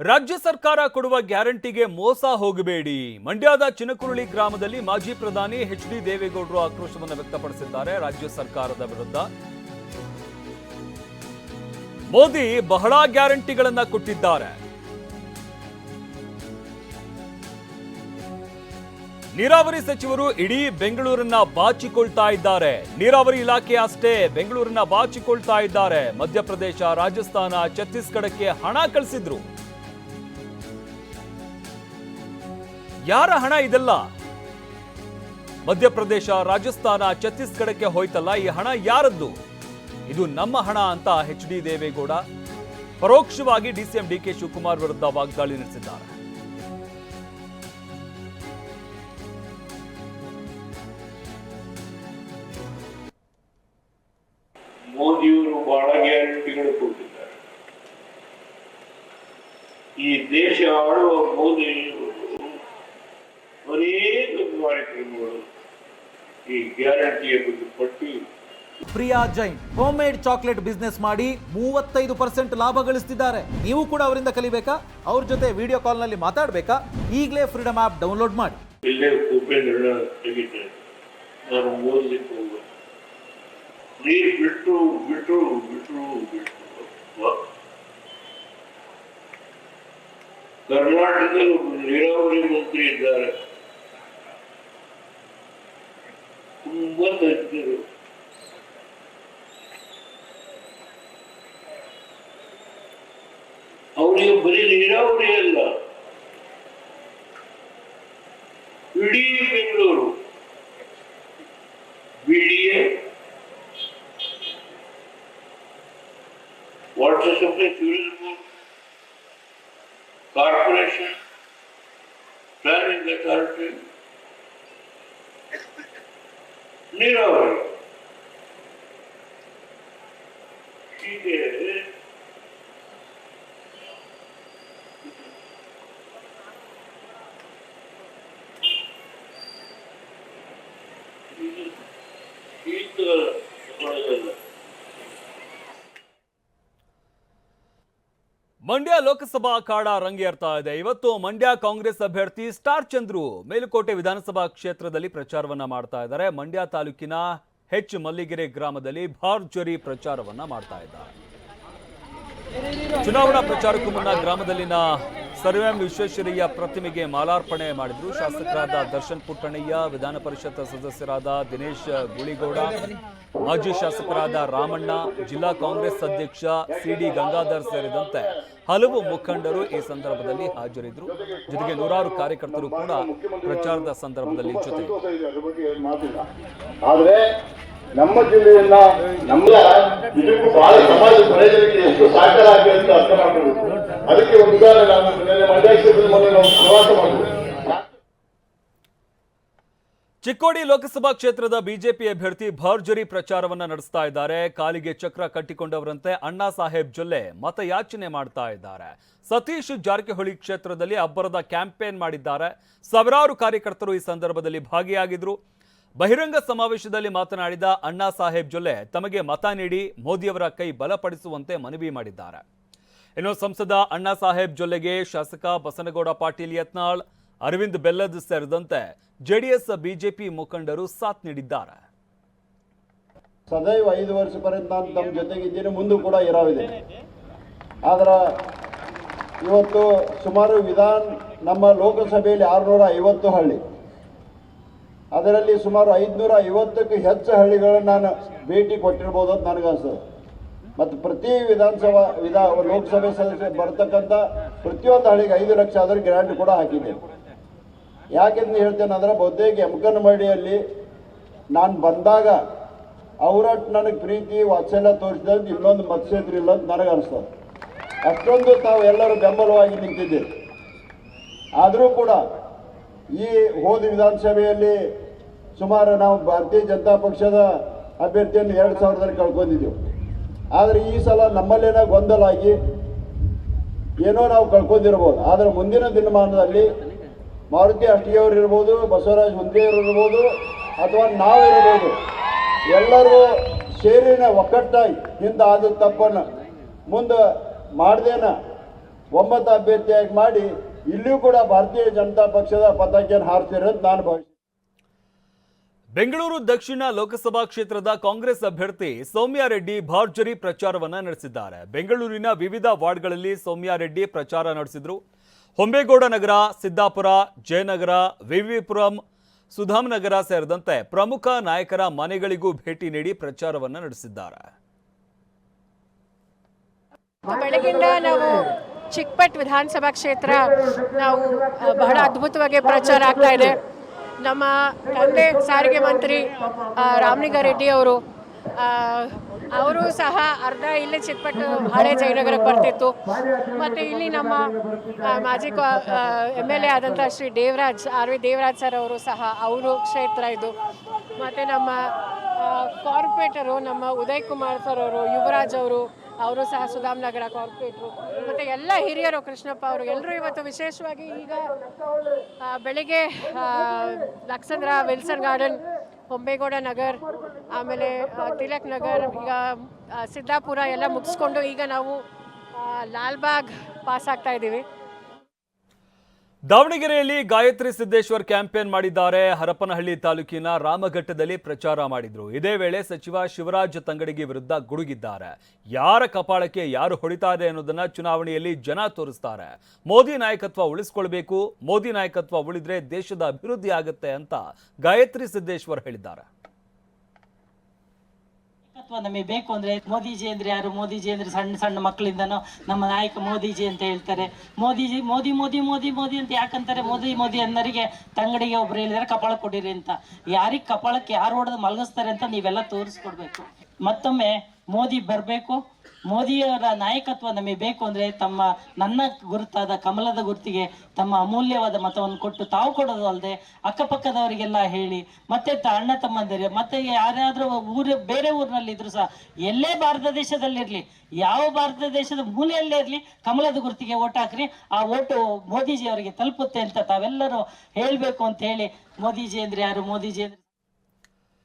ರಾಜ್ಯ ಸರ್ಕಾರ ಕೊಡುವ ಗ್ಯಾರಂಟಿಗೆ ಮೋಸ ಹೋಗಬೇಡಿ. ಮಂಡ್ಯದ ಚಿನಕುರುಳಿ ಗ್ರಾಮದಲ್ಲಿ ಮಾಜಿ ಪ್ರಧಾನಿ ಎಚ್ ಡಿ ದೇವೇಗೌಡರು ಆಕ್ರೋಶವನ್ನು ವ್ಯಕ್ತಪಡಿಸಿದ್ದಾರೆ. ರಾಜ್ಯ ಸರ್ಕಾರದ ವಿರುದ್ಧ ಮೋದಿ ಬಹಳ ಗ್ಯಾರಂಟಿಗಳನ್ನ ಕೊಟ್ಟಿದ್ದಾರೆ. ನೀರಾವರಿ ಸಚಿವರು ಇಡೀ ಬೆಂಗಳೂರನ್ನ ಬಾಚಿಕೊಳ್ತಾ ಇದ್ದಾರೆ. ನೀರಾವರಿ ಇಲಾಖೆ ಅಷ್ಟೇ ಬೆಂಗಳೂರನ್ನ ಬಾಚಿಕೊಳ್ತಾ ಇದ್ದಾರೆ. ಮಧ್ಯಪ್ರದೇಶ, ರಾಜಸ್ಥಾನ, ಛತ್ತೀಸ್ಗಢಕ್ಕೆ ಹಣ ಕಳಿಸಿದ್ರು. ಯಾರ ಹಣ ಇದೆಲ್ಲ? ಮಧ್ಯಪ್ರದೇಶ, ರಾಜಸ್ಥಾನ, ಛತ್ತೀಸ್ಗಢಕ್ಕೆ ಹೋಯ್ತಲ್ಲ, ಈ ಹಣ ಯಾರದ್ದು? ಇದು ನಮ್ಮ ಹಣ ಅಂತ ಎಚ್ ಡಿ ದೇವೇಗೌಡ ಪರೋಕ್ಷವಾಗಿ ಡಿಸಿಎಂ ಡಿಕೆ ಶಿವಕುಮಾರ್ ವಿರುದ್ಧ ವಾಗ್ದಾಳಿ ನಡೆಸಿದ್ದಾರೆ. ಮೋದಿಯವರು ಬಹಳ ಗ್ಯಾರಂಟಿಗಳು ಕೊಟ್ಟಿದ್ದಾರೆ. ಈ ದೇಶ ಆಳುವ ಮೋದಿಯವರು ಈ ಗ್ಯಾರಂಟಿಯ ಬಗ್ಗೆ ಪಟ್ಟಿ. Priya Jain home made chocolate business ಮಾಡಿ ಮೂವತ್ತೈದು ಪರ್ಸೆಂಟ್ ಲಾಭ ಗಳಿಸ್ತಿದ್ದಾರೆ. ನೀವು ಕೂಡ ಅವರಿಂದ ಕಲಿಬೇಕಾ? ಅವ್ರ ಜೊತೆ ವಿಡಿಯೋ ಕಾಲ್ನಲ್ಲಿ ಮಾತಾಡಬೇಕಾ? ಈಗಲೇ ಫ್ರೀಡಮ್ ಆಪ್ ಡೌನ್ಲೋಡ್ ಮಾಡಿ. ಇಲ್ಲೇ ಉಪೇಂದ್ರ ತೆಗಿತಾರೆ ನಾನು ಓದಲಿಕ್ಕೆ ಹೋಗ್ಬೇಕು. ನೀರು ಬಿಟ್ಟು ಬಿಟ್ಟು ಬಿಟ್ಟು ಬಿಟ್ಟರು ವಾ. ಕರ್ನಾಟಕದಲ್ಲಿ ಒಬ್ಬ ನೀರಾವರಿ ಮಂತ್ರಿ ಇದ್ದಾರೆ. ತುಂಬಾ ತಜ್ಞರು ಅವರಿಗೆ ಬರೀ ನೀರಾವರಿ ಅಲ್ಲ ಇಡೀ Bengaluru BDA water supply ಫ್ಯೂರಿಸ್ board corporation planning authority ನೀರಾವರಿ ಹೀಗೆ ಶೀತ ಮಂಡ್ಯ ಲೋಕಸಭಾ ಅಖಾಡ ರಂಗೇರ್ತಾ ಇದೆ. ಇವತ್ತು ಮಂಡ್ಯ ಕಾಂಗ್ರೆಸ್ ಅಭ್ಯರ್ಥಿ ಸ್ಟಾರ್ ಚಂದ್ರು ಮೇಲುಕೋಟೆ ವಿಧಾನಸಭಾ ಕ್ಷೇತ್ರದಲ್ಲಿ ಪ್ರಚಾರವನ್ನ ಮಾಡ್ತಾ ಇದ್ದಾರೆ. ಮಂಡ್ಯ ತಾಲೂಕಿನ ಹೆಚ್ ಮಲ್ಲಿಗೆರೆ ಗ್ರಾಮದಲ್ಲಿ ಭಾರ್ಜರಿ ಪ್ರಚಾರವನ್ನ ಮಾಡ್ತಾ ಇದ್ದಾರೆ. ಚುನಾವಣಾ ಪ್ರಚಾರಕ್ಕೂ ಮುನ್ನ ಗ್ರಾಮದಲ್ಲಿನ ಸರ್ ಎಂ ವಿಶ್ವೇಶ್ವರಯ್ಯ ಪ್ರತಿಮೆಗೆ ಮಾಲಾರ್ಪಣೆ ಮಾಡಿದ್ರು. ಶಾಸಕರಾದ ದರ್ಶನ್ ಪುಟ್ಟಣಯ್ಯ, ವಿಧಾನ ಪರಿಷತ್ ಸದಸ್ಯರಾದ ದಿನೇಶ್ ಗುಳಿಗೌಡ, ಮಾಜಿ ಶಾಸಕರಾದ ರಾಮಣ್ಣ, ಜಿಲ್ಲಾ ಕಾಂಗ್ರೆಸ್ ಅಧ್ಯಕ್ಷ ಸಿಡಿ ಗಂಗಾಧರ್ ಸೇರಿದಂತೆ ಹಲವು ಮುಖಂಡರು ಈ ಸಂದರ್ಭದಲ್ಲಿ ಹಾಜರಿದ್ದರು. ಜೊತೆಗೆ ನೂರಾರು ಕಾರ್ಯಕರ್ತರು ಕೂಡ ಪ್ರಚಾರದ ಸಂದರ್ಭದಲ್ಲಿ ಜೊತೆ ಆದರೆ ನಮ್ಮ ಜಿಲ್ಲೆಯನ್ನ ನಮ್ಮ ಇದಕ್ಕೂ ಬಹಳ ಸಮಾಜ ಪ್ರಯೋಜನಕ್ಕೆ ಎಷ್ಟು ಸಹಕಾರ ಆಗಿದೆ ಅಂತ ಅರ್ಥ ಅದಕ್ಕೆ ಒಂದು ಉದಾಹರಣೆ ನಾನು ಚಿಕ್ಕೋಡಿ ಲೋಕಸಭಾ ಕ್ಷೇತ್ರದ ಬಿಜೆಪಿ ಅಭ್ಯರ್ಥಿ ಭರ್ಜರಿ ಪ್ರಚಾರವನ್ನ ನಡೆಸ್ತಾ ಇದ್ದಾರೆ. ಕಾಲಿಗೆ ಚಕ್ರ ಕಟ್ಟಿಕೊಂಡವರಂತೆ ಅಣ್ಣಾ ಸಾಹೇಬ್ ಜೊಲ್ಲೆ ಮತಯಾಚನೆ ಮಾಡ್ತಾ ಇದ್ದಾರೆ. ಸತೀಶ್ ಜಾರಕಿಹೊಳಿ ಕ್ಷೇತ್ರದಲ್ಲಿ ಅಬ್ಬರದ ಕ್ಯಾಂಪೇನ್ ಮಾಡಿದ್ದಾರೆ. ಸಾವಿರಾರು ಕಾರ್ಯಕರ್ತರು ಈ ಸಂದರ್ಭದಲ್ಲಿ ಭಾಗಿಯಾಗಿದ್ರು. ಬಹಿರಂಗ ಸಮಾವೇಶದಲ್ಲಿ ಮಾತನಾಡಿದ ಅಣ್ಣಾ ಸಾಹೇಬ್ ಜೊಲ್ಲೆ ತಮಗೆ ಮತ ನೀಡಿ ಮೋದಿಯವರ ಕೈ ಬಲಪಡಿಸುವಂತೆ ಮನವಿ ಮಾಡಿದ್ದಾರೆ. ಇನ್ನು ಸಂಸದ ಅಣ್ಣಾ ಸಾಹೇಬ್ ಜೊಲ್ಲೆಗೆ ಶಾಸಕ ಬಸನಗೌಡ ಪಾಟೀಲ್ ಯತ್ನಾಳ್, ಅರವಿಂದ್ ಬೆಲ್ಲದ್ ಸೇರಿದಂತೆ ಜೆಡಿಎಸ್ ಬಿಜೆಪಿ ಮುಖಂಡರು ಸಾಥ್ ನೀಡಿದ್ದಾರೆ. ಸದೈವ ಐದು ವರ್ಷ ಪರ್ಯಂತ ನಾನು ತಮ್ಮ ಜೊತೆಗಿದ್ದೀನಿ ಮುಂದೂ ಕೂಡ ಇರೋವಿದೆ. ಆದ್ರೆ ಇವತ್ತು ಸುಮಾರು ವಿಧಾನ ನಮ್ಮ ಲೋಕಸಭೆಯಲ್ಲಿ ಆರುನೂರ ಐವತ್ತು ಹಳ್ಳಿ. ಅದರಲ್ಲಿ ಸುಮಾರು ಐದುನೂರ ಐವತ್ತಕ್ಕೂ ಹೆಚ್ಚು ಹಳ್ಳಿಗಳನ್ನು ನಾನು ಭೇಟಿ ಕೊಟ್ಟಿರ್ಬೋದು ಅಂತ ನನಗನ್ಸ್ತದೆ ಮತ್ತು ಪ್ರತಿ ವಿಧಾನಸಭಾ, ವಿಧಾ, ಲೋಕಸಭೆ ಸದಸ್ಯ ಬರ್ತಕ್ಕಂಥ ಪ್ರತಿಯೊಂದು ಹಳ್ಳಿಗೆ ಐದು ಲಕ್ಷ ಆದರೂ ಗ್ರ್ಯಾಂಟ್ ಕೂಡ ಹಾಕಿದ್ದೇವೆ ಯಾಕೆಂದು ಹೇಳ್ತೇನೆ, ಅಂದ್ರೆ ಬಹುತೇಕ ಎಮ್ಕನಮಡಿಯಲ್ಲಿ ನಾನು ಬಂದಾಗ ಅವರಟ್ಟು ನನಗೆ ಪ್ರೀತಿ, ವಾತ್ಸಲ್ಯ ತೋರಿಸಿದಂತ ಇನ್ನೊಂದು ಮತಕ್ಷೇತ್ರ ಇಲ್ಲ ಅಂತ ನನಗೆ ಅನಿಸ್ತದೆ ಅಷ್ಟೊಂದು ತಾವು ಎಲ್ಲರೂ ಬೆಂಬಲವಾಗಿ ನಿಂತಿದ್ದೀರಿ. ಆದರೂ ಕೂಡ ಈ ಹೋದ ವಿಧಾನಸಭೆಯಲ್ಲಿ ಸುಮಾರು ನಾವು ಭಾರತೀಯ ಜನತಾ ಪಕ್ಷದ ಅಭ್ಯರ್ಥಿಯನ್ನು ಎರಡು ಸಾವಿರದಲ್ಲಿ ಕಳ್ಕೊಂಡಿದ್ದೆವು. ಆದರೆ ಈ ಸಲ ನಮ್ಮಲ್ಲೇನೋ ಗೊಂದಲ ಆಗಿ ಏನೋ ನಾವು ಕಳ್ಕೊಂಡಿರ್ಬೋದು. ಆದರೆ ಮುಂದಿನ ದಿನಮಾನದಲ್ಲಿ ಮಾರುತಿ ಅಷ್ಟಿಗೆಯವರು ಇರ್ಬೋದು, ಬಸವರಾಜ್ ಹುಂದಿಯವರು ಇರ್ಬೋದು, ಅಥವಾ ನಾವಿರ್ಬೋದು ಎಲ್ಲರೂ ಸೇರಿನ ಒಕ್ಕಟ್ಟಾಗಿ ಹಿಂದೆ ಆದ ತಪ್ಪನ್ನು ಮುಂದೆ ಮಾಡ್ದೇನ ಒಮ್ಮತ ಅಭ್ಯರ್ಥಿಯಾಗಿ ಮಾಡಿ, ಇಲ್ಲಿಯೂ ಕೂಡ ಭಾರತೀಯ ಜನತಾ ಪಕ್ಷದ ಪತಾಕೆಯನ್ನು ಹಾರಿಸಿರೋದು ನಾನು ಭಾವಿಸ್ತೀನಿ. ಬೆಂಗಳೂರು ದಕ್ಷಿಣ ಲೋಕಸಭಾ ಕ್ಷೇತ್ರದ ಕಾಂಗ್ರೆಸ್ ಅಭ್ಯರ್ಥಿ ಸೌಮ್ಯಾರೆಡ್ಡಿ ಭರ್ಜರಿ ಪ್ರಚಾರವನ್ನ ನಡೆಸಿದ್ದಾರೆ. ಬೆಂಗಳೂರಿನ ವಿವಿಧ ವಾರ್ಡ್ಗಳಲ್ಲಿ ಸೌಮ್ಯಾರೆಡ್ಡಿ ಪ್ರಚಾರ ನಡೆಸಿದ್ರು. ಹೊಂಬೇಗೌಡ ನಗರ, ಸಿದ್ದಾಪುರ, ಜಯನಗರ, ವಿವಿಪುರಂ ಸುಧಾಮನಗರ ಸೇರಿದಂತೆ ಪ್ರಮುಖ ನಾಯಕರ ಮನೆಗಳಿಗೂ ಭೇಟಿ ನೀಡಿ ಪ್ರಚಾರವನ್ನ ನಡೆಸಿದ್ದಾರೆ. ಬೆಳಗಿಂದ ಚಿಕ್ಕಪೇಟ್ ವಿಧಾನಸಭಾ ಕ್ಷೇತ್ರ ನಾವು ಬಹಳ ಅದ್ಭುತವಾಗಿ ಪ್ರಚಾರ ಆಗ್ತಾ ಇದೆ. ನಮ್ಮ ತಂದೆ ಸಾರಿಗೆ ಮಂತ್ರಿ ರಾಮಲಿಂಗ ರೆಡ್ಡಿ ಅವರು ಅವರು ಸಹ ಅರ್ಧ ಇಲ್ಲಿ ಚಿಕ್ಕಪಟ್ಟು ಹಳೆ ಜಯನಗರಕ್ಕೆ ಬರ್ತಿತ್ತು. ಮತ್ತು ಇಲ್ಲಿ ನಮ್ಮ ಮಾಜಿ ಮಾಜಿ ಎಂ ಎಲ್ ಎ ಆದಂಥ Shri Devaraj, R V Devaraj sir ಅವರು ಸಹ ಅವರು ಕ್ಷೇತ್ರ ಇದು. ಮತ್ತು ನಮ್ಮ ಕಾರ್ಪೊರೇಟರು ನಮ್ಮ ಉದಯ್ ಕುಮಾರ್ ಸರ್ ಅವರು, ಯುವರಾಜ್ ಅವರು ಅವರು ಸಹ ಸುಧಾಮ್ ನಗರ ಕಾರ್ಪೊರೇಟ್ರು ಮತ್ತು ಎಲ್ಲ ಹಿರಿಯರು ಕೃಷ್ಣಪ್ಪ ಅವರು ಎಲ್ಲರೂ ಇವತ್ತು ವಿಶೇಷವಾಗಿ ಈಗ ಬೆಳಿಗ್ಗೆ ಲಕ್ಸಂದ್ರ ವಿಲ್ಸನ್ ಗಾರ್ಡನ್, ಹೊಂಬೇಗೌಡ ನಗರ್, ಆಮೇಲೆ ತಿಲಕ್ ನಗರ್, ಈಗ ಸಿದ್ದಾಪುರ ಎಲ್ಲ ಮುಗಿಸ್ಕೊಂಡು ಈಗ ನಾವು ಲಾಲ್ಬಾಗ್ ಪಾಸ್ ಆಗ್ತಾ ಇದ್ದೀವಿ. ದಾವಣಗೆರೆಯಲ್ಲಿ ಗಾಯತ್ರಿ ಸಿದ್ದೇಶ್ವರ್ ಕ್ಯಾಂಪೇನ್ ಮಾಡಿದ್ದಾರೆ. ಹರಪನಹಳ್ಳಿ ತಾಲೂಕಿನ ರಾಮಘಟ್ಟದಲ್ಲಿ ಪ್ರಚಾರ ಮಾಡಿದ್ರು. ಇದೇ ವೇಳೆ ಸಚಿವ ಶಿವರಾಜ್ ತಂಗಡಿಗೆ ವಿರುದ್ಧ ಗುಡುಗಿದ್ದಾರೆ. ಯಾರ ಕಪಾಳಕ್ಕೆ ಯಾರು ಹೊಡಿತಾರೆ ಅನ್ನೋದನ್ನ ಚುನಾವಣೆಯಲ್ಲಿ ಜನ ತೋರಿಸ್ತಾರೆ. ಮೋದಿ ನಾಯಕತ್ವ ಉಳಿಸ್ಕೊಳ್ಬೇಕು. ಮೋದಿ ನಾಯಕತ್ವ ಉಳಿದ್ರೆ ದೇಶದ ಅಭಿವೃದ್ಧಿ ಆಗುತ್ತೆ ಅಂತ ಗಾಯತ್ರಿ ಸಿದ್ದೇಶ್ವರ್ ಹೇಳಿದ್ದಾರೆ. ನಾಯಕತ್ವ ನಮಗೆ ಬೇಕು ಅಂದ್ರೆ ಮೋದಿಜಿ ಅಂದ್ರೆ ಯಾರು? ಮೋದಿಜಿ ಅಂದ್ರೆ ಸಣ್ಣ ಸಣ್ಣ ಮಕ್ಕಳಿಂದನೂ ನಮ್ಮ ನಾಯಕ ಮೋದಿಜಿ ಅಂತ ಹೇಳ್ತಾರೆ. ಮೋದಿಜಿ, ಮೋದಿ ಮೋದಿ ಮೋದಿ ಮೋದಿ ಅಂತ ಯಾಕಂತಾರೆ? ಮೋದಿ ಮೋದಿ ಅನ್ನೋರಿಗೆ ತಂಗಡಿಗೆ ಒಬ್ರು ಹೇಳಿದರೆ ಕಪಾಳ ಕೊಡಿರಿ ಅಂತ. ಯಾರಿಗೆ ಕಪಾಳಕ್ಕೆ ಯಾರು ಹೊಡೆದು ಮಲಗಿಸ್ತಾರೆ ಅಂತ ನೀವೆಲ್ಲ ತೋರಿಸ್ಕೊಡ್ಬೇಕು. ಮತ್ತೊಮ್ಮೆ ಮೋದಿ ಬರಬೇಕು. ಮೋದಿಯವರ ನಾಯಕತ್ವ ನಮಗೆ ಬೇಕು ಅಂದ್ರೆ ತಮ್ಮ ನನ್ನ ಗುರುತಾದ ಕಮಲದ ಗುರುತಿಗೆ ತಮ್ಮ ಅಮೂಲ್ಯವಾದ ಮತವನ್ನು ಕೊಟ್ಟು ತಾವು ಕೊಡೋದು ಅಲ್ಲದೆ ಅಕ್ಕಪಕ್ಕದವರಿಗೆಲ್ಲ ಹೇಳಿ, ಮತ್ತೆ ಅಣ್ಣ ತಮ್ಮಂದಿರು ಮತ್ತೆ ಯಾರಾದ್ರೂ ಊರು, ಬೇರೆ ಊರಿನಲ್ಲಿ ಇದ್ರು ಸಹ ಎಲ್ಲೇ ಭಾರತ ದೇಶದಲ್ಲಿರ್ಲಿ ಯಾವ ಭಾರತ ದೇಶದ ಮೂಲೆಯಲ್ಲೇ ಇರಲಿ, ಕಮಲದ ಗುರುತಿಗೆ ಓಟ್ ಹಾಕ್ರಿ, ಆ ಓಟು ಮೋದಿಜಿ ಅವರಿಗೆ ತಲುಪುತ್ತೆ ಅಂತ ತಾವೆಲ್ಲರೂ ಹೇಳ್ಬೇಕು ಅಂತ ಹೇಳಿ, ಮೋದಿಜಿ ಅಂದ್ರೆ ಯಾರು? ಮೋದಿಜಿ ಅಂದ್ರೆ